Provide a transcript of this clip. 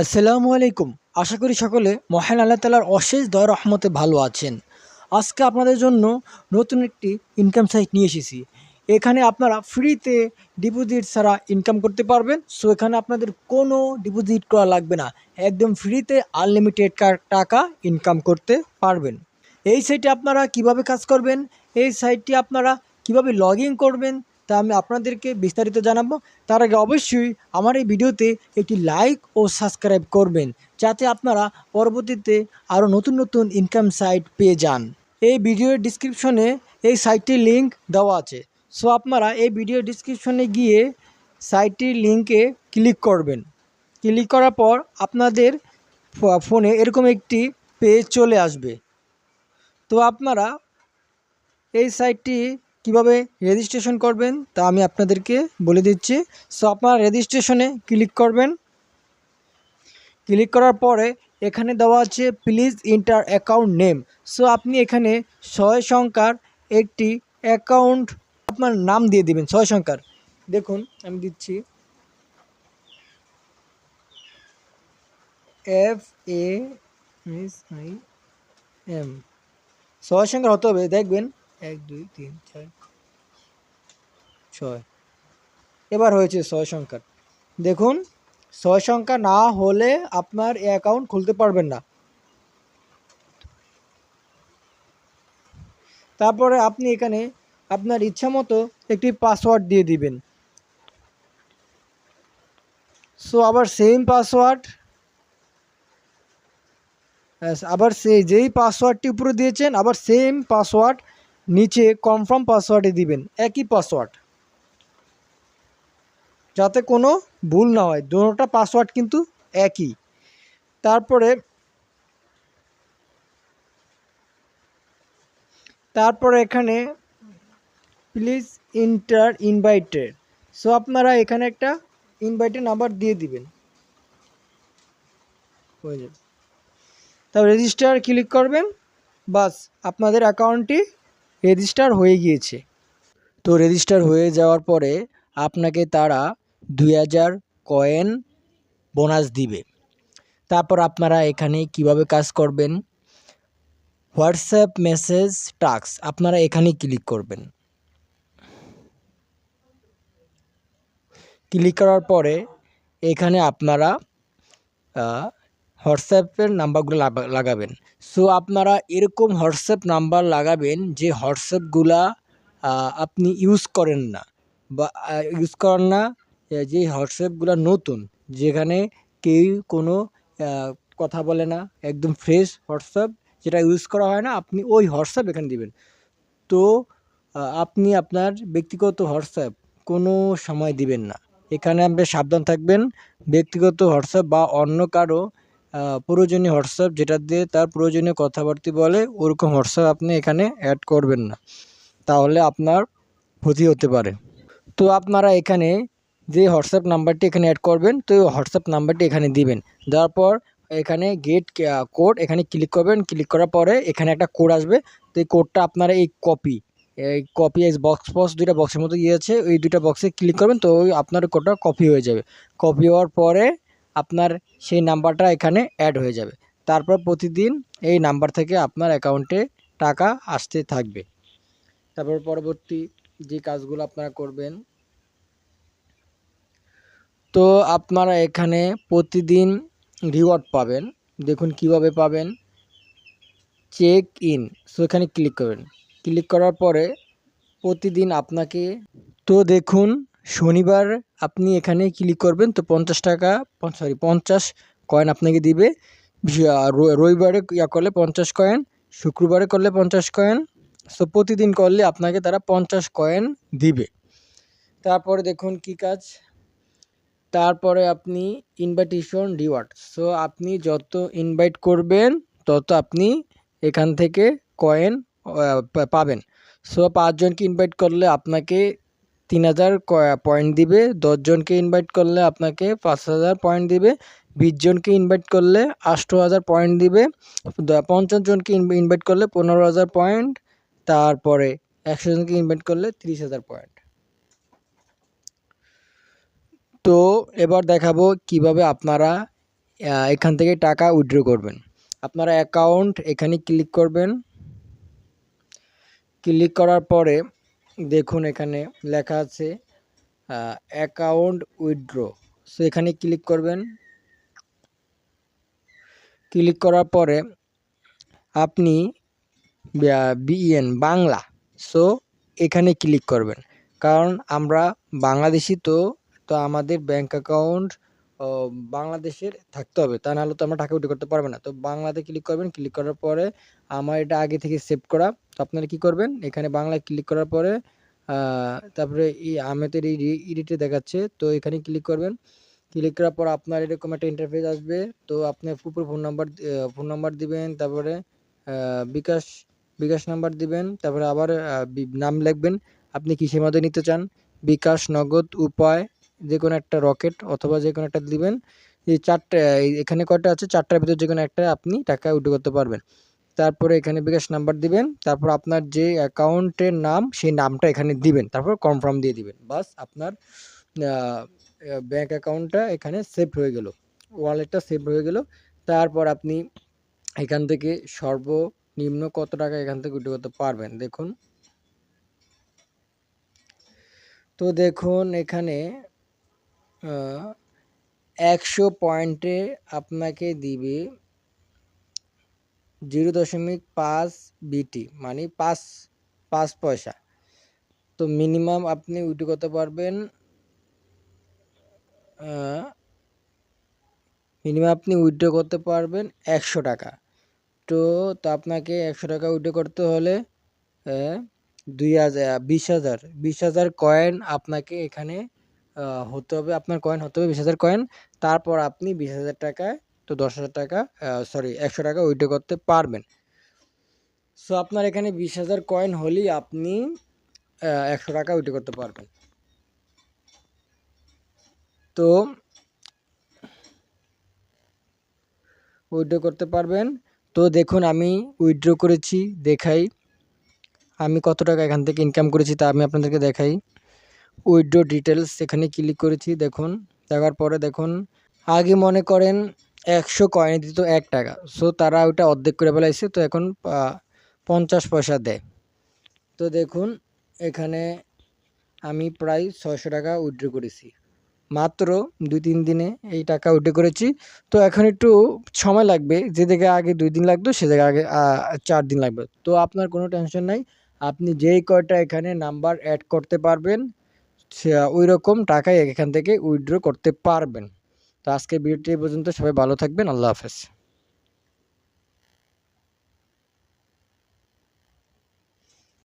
আসসালামু আলাইকুম। আশা করি সকলে মহান আল্লাহ তালার অশেষ দয় রহমতে ভালো আছেন। আজকে আপনাদের জন্য নতুন একটি ইনকাম সাইট নিয়ে এসেছি। এখানে আপনারা ফ্রিতে ডিপোজিট ছাড়া ইনকাম করতে পারবেন। সো এখানে আপনাদের কোনো ডিপোজিট করা লাগবে না। একদম ফ্রিতে আনলিমিটেড টাকা ইনকাম করতে পারবেন। এই সাইটে আপনারা কীভাবে কাজ করবেন? এই সাইটটি আপনারা কীভাবে লগ করবেন? তা আমি আপনাদেরকে বিস্তারিত জানাব। তার আগে অবশ্যই আমার এই ভিডিওতে একটি লাইক ও সাবস্ক্রাইব করবেন। যাতে আপনারা পরবর্তীতে আরও নতুন নতুন ইনকাম সাইট পেয়ে যান। এই ভিডিওর ডিসক্রিপশনে এই সাইটটির লিঙ্ক দেওয়া আছে। সো আপনারা এই ভিডিও ডিসক্রিপশনে গিয়ে সাইটটির লিঙ্কে ক্লিক করবেন। ক্লিক করার পর আপনাদের ফোনে এরকম একটি পেজ চলে আসবে। তো আপনারা এই সাইটটি কীভাবে রেজিস্ট্রেশন করবেন তা আমি আপনাদেরকে বলে দিচ্ছি। সো আপনারা রেজিস্ট্রেশনে ক্লিক করবেন। ক্লিক করার পরে এখানে দেওয়া আছে please enter account name so আপনি এখানে ছয় সংখ্যার একটি অ্যাকাউন্ট আপনার নাম দিয়ে দিবেন, ছয় সংখ্যার। দেখুন, আমি দিচ্ছি। এফ এম ছয় সংখ্যার হতে হবে, দেখবেন। এক, দুই, তিন, চার, ছয়। এবার হয়েছে ছয় সংখ্যার। দেখুন, ছয় সংখ্যা না হলে আপনার অ্যাকাউন্ট খুলতে পারবেন না। তারপরে আপনি এখানে আপনার ইচ্ছা মতো একটি পাসওয়ার্ড দিয়ে দিবেন। সো আবার সেম পাসওয়ার্ড আবার সেই যেই পাসওয়ার্ডটি উপরে দিয়েছেন, আবার সেম পাসওয়ার্ড নিচে কনফার্ম পাসওয়ার্ডে দিবেন, একই পাসওয়ার্ড যাতে কোনো ভুল না হয় দুটোটা পাসওয়ার্ড কিন্তু একই। তারপরে তারপরে এখানে প্লিজ ইন্টার ইনভাইটেড সো আপনারা এখানে একটা ইনভাইটেড নাম্বার দিয়ে দিবেন। হয়ে যাবে। তারপর রেজিস্টার ক্লিক করবেন। বাস, আপনাদের অ্যাকাউন্টটি রেজিস্টার হয়ে গিয়েছে। তো রেজিস্টার হয়ে যাওয়ার পরে আপনাকে তারা দুই হাজার কয়েন বোনাস দিবে। তারপর আপনারা এখানে কীভাবে কাজ করবেন? হোয়াটসঅ্যাপ মেসেজ টাস্ক, আপনারা এখানে ক্লিক করবেন। ক্লিক করার পরে এখানে আপনারা হোয়াটসঅ্যাপের নাম্বারগুলো লাগাবেন। সো আপনারা এরকম হোয়াটসঅ্যাপ নাম্বার লাগাবেন যে হোয়াটসঅ্যাপগুলা আপনি ইউজ করেন না বা ইউজ করেন না যে হোয়াটসঅ্যাপগুলো নতুন, যেখানে কেউ কোনো কথা বলে না, একদম ফ্রেশ হোয়াটসঅ্যাপ যেটা ইউজ করা হয় না, আপনি ওই হোয়াটসঅ্যাপ এখানে দিবেন। তো আপনি আপনার ব্যক্তিগত হোয়াটসঅ্যাপ কোনো সময় দিবেন না। এখানে আপনি সাবধান থাকবেন, ব্যক্তিগত হোয়াটসঅ্যাপ বা অন্য কারও প্রয়োজনীয় হোয়াটসঅ্যাপ যেটা দিয়ে তার প্রয়োজনীয় কথাবার্তা বলে, ওরকম হোয়াটসঅ্যাপ আপনি এখানে অ্যাড করবেন না। তাহলে আপনার ক্ষতি হতে পারে। তো আপনারা এখানে যে হোয়াটসঅ্যাপ নাম্বারটি এখানে অ্যাড করবেন, তো হোয়াটসঅ্যাপ নাম্বারটি এখানে দিবেন। দেওয়ার পর এখানে গেট কোড এখানে ক্লিক করবেন। ক্লিক করার পরে এখানে একটা কোড আসবে। তো এই কোডটা আপনারা এই কপি এই কপি এই বক্স বক্স দুইটা বক্সের মতো ইয়ে আছে, ওই দুইটা বক্সে ক্লিক করবেন, তো ওই আপনার কোডটা কপি হয়ে যাবে। কপি হওয়ার পরে আপনার সেই নাম্বারটা এখানে অ্যাড হয়ে যাবে। তারপর প্রতিদিন এই নাম্বার থেকে আপনার অ্যাকাউন্টে টাকা আসতে থাকবে। তারপর পরবর্তী যে কাজগুলো আপনারা করবেন, তো আপনারা এখানে প্রতিদিন রিওয়ার্ড পাবেন। দেখুন কীভাবে পাবেন। চেক ইন সো এখানে ক্লিক করবেন। ক্লিক করার পরে প্রতিদিন আপনাকে, তো দেখুন শনিবার আপনি এখানে ক্লিক করবেন, তো পঞ্চাশ টাকা সরি পঞ্চাশ কয়েন আপনাকে দিবে। রবিবারে ইয়া করলে পঞ্চাশ কয়েন শুক্রবারে করলে পঞ্চাশ কয়েন সো প্রতিদিন করলে আপনাকে তারা পঞ্চাশ কয়েন দিবে। তারপরে দেখুন কি কাজ। তারপরে আপনি ইনভাইটেশন রিওয়ার্ড সো আপনি যত ইনভাইট করবেন, তত আপনি এখান থেকে কয়েন পাবেন। সো পাঁচজনকে ইনভাইট করলে আপনাকে তিন হাজার পয়েন্ট দিবে, দশজনকে ইনভাইট করলে আপনাকে পাঁচ হাজার পয়েন্ট দিবে বিশ জনকে ইনভাইট করলে আষ্ট হাজার পয়েন্ট দিবে পঞ্চাশ জনকে ইনভাইট করলে পনেরো হাজার পয়েন্ট তারপরে একশো জনকে ইনভাইট করলে তিরিশ হাজার পয়েন্ট তো এবার দেখাবো কীভাবে আপনারা এখান থেকে টাকা উইথড্র করবেন। আপনারা অ্যাকাউন্ট এখানে ক্লিক করবেন। ক্লিক করার পরে দেখুন এখানে লেখা আছে অ্যাকাউন্ট উইথড্র সো এখানে ক্লিক করবেন। ক্লিক করার পরে আপনি বিএন বাংলা। সো এখানে ক্লিক করবেন। কারণ আমরা বাংলাদেশি তো তো আমাদের ব্যাংক অ্যাকাউন্ট বাংলাদেশের থাকতে হবে। তা নাহলে তো আমরা টাকা উঠে করতে পারব না। তো বাংলাতে ক্লিক করবেন। ক্লিক করার পরে আমার এটা আগে থেকে সেভ করা। তো আপনারা কী করবেন? এখানে বাংলায় ক্লিক করার পরে তারপরে এই আমেতের এই ইডিটে দেখাচ্ছে। তো এখানে ক্লিক করবেন। ক্লিক করার পর আপনার এরকম একটা ইন্টারফেস আসবে। তো আপনি উপর ফোন নাম্বার ফোন নাম্বার দিবেন, তারপরে বিকাশ বিকাশ নাম্বার দিবেন, তারপরে আবার নাম লিখবেন। আপনি কিসের মধ্যে নিতে চান? বিকাশ, নগদ, উপায় যে কোনো একটা রকেট অথবা যে কোনো একটা দিবেন। এই চারটে এখানে কয়টা আছে? চারটার ভিতর যে কোনো একটা আপনি টাকা উঠে করতে পারবেন। তারপরে এখানে বিকাশ নাম্বার দিবেন, তারপর আপনার যে অ্যাকাউন্টের নাম, সেই নামটা এখানে দিবেন, তারপর কনফার্ম দিয়ে দিবেন। বাস আপনার ব্যাঙ্ক অ্যাকাউন্টটা এখানে সেভ হয়ে গেল ওয়ালেটটা সেভ হয়ে গেল। তারপর আপনি এখান থেকে সর্বনিম্ন কত টাকা এখান থেকে উঠে করতে পারবেন, দেখুন। তো দেখুন এখানে একশো পয়েন্টে আপনাকে দিবে জিরো দশমিক পাঁচ বিটি মানে পাঁচ পাঁচ পয়সা। তো মিনিমাম আপনি উইথড্র করতে পারবেন মিনিমাম আপনি উইথড্র করতে পারবেন একশো টাকা। তো তো আপনাকে একশো টাকা উইথড্র করতে হলে দুই হাজার, বিশ হাজার বিশ হাজার কয়েন আপনাকে এখানে হতে হবে, আপনার কয়েন হতে হবে বিশ হাজার কয়েন। তারপর আপনি বিশ হাজার টাকায় তো দশ হাজার টাকা সরি একশো টাকা উইথড্র করতে পারবেন। সো আপনার এখানে বিশ হাজার কয়েন হলেই আপনি একশো টাকা উইথড্র করতে পারবেন। তো উইথড্র করতে পারবেন। তো দেখুন, আমি উইথড্র করেছি, দেখাই। আমি কত টাকা এখান থেকে ইনকাম করেছি তা আমি আপনাদেরকে দেখাই। উইথড্র ডিটেলস এখানে ক্লিক করেছি, দেখুন। দেখার পরে দেখুন, আগে মনে করেন একশো কয়েন দিত এক টাকা। সো তারা ওটা অর্ধেক করে ফেলাইছে। তো এখন পঞ্চাশ পয়সা দেয়। তো দেখুন, এখানে আমি প্রায় ছয়শো টাকা উইথড্র করেছি। মাত্র দুই তিন দিনে এই টাকা উঠে করেছি। তো এখন একটু সময় লাগবে। যে জায়গায় আগে দুই দিন লাগতো, সে জায়গায় আগে চার দিন লাগবে। তো আপনার কোনো টেনশন নাই। আপনি যেই কয়টা এখানে নাম্বার অ্যাড করতে পারবেন, সে ওই রকম টাকাই এখান থেকে উইথড্র করতে পারবেন। তো আজকে ভিডিওটি পর্যন্ত। সবাই ভালো থাকবেন। আল্লাহ হাফেজ।